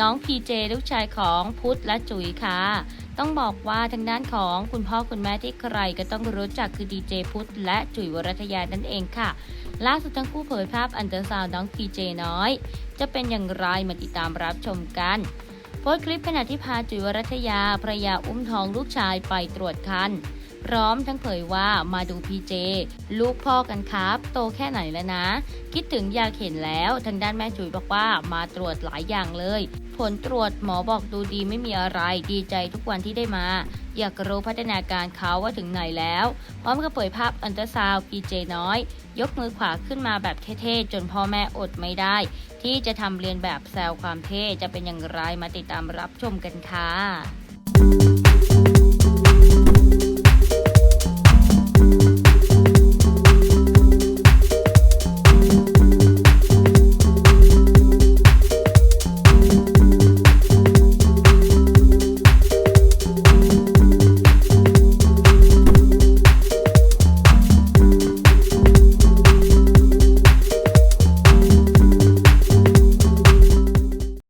น้องพีเจลูกชายของพุทธและจุ๋ยค่ะ ต้องบอกว่าทางด้านของคุณพ่อคุณแม่ที่ใครก็ต้องรู้จักคือดีเจพุทธและจุ๋ยวรัตยานั่นเองค่ะ ล่าสุดทั้งคู่เผยภาพอันเดอร์ซาวน้องพีเจน้อย จะเป็นอย่างไรมาติดตามรับชมกันโพสต์คลิปขณะที่พาจุ๋ยวรัตยาภรรยาอุ้มท้องลูกชายไปตรวจคัน พร้อมทั้งเผยว่ามาดูพีเจลูกพ่อกันครับ โตแค่ไหนแล้วนะ คิดถึงอยากเห็นแล้วทางด้านแม่จุ๋ยบอกว่ามาตรวจหลายอย่างเลย ผลตรวจหมอบอกดูดีไม่มีอะไรดีใจทุกวันที่ได้มา อยากรู้พัฒนาการเขาว่าถึงไหนแล้ว พร้อมกับเผยภาพอันเตอร์ซาวพีเจน้อย ยกมือขวาขึ้นมาแบบเท่ๆจนพ่อแม่อดไม่ได้ ที่จะทำเรียนแบบแซวความเท่จะเป็นอย่างไรมาติดตามรับชมกันค่ะ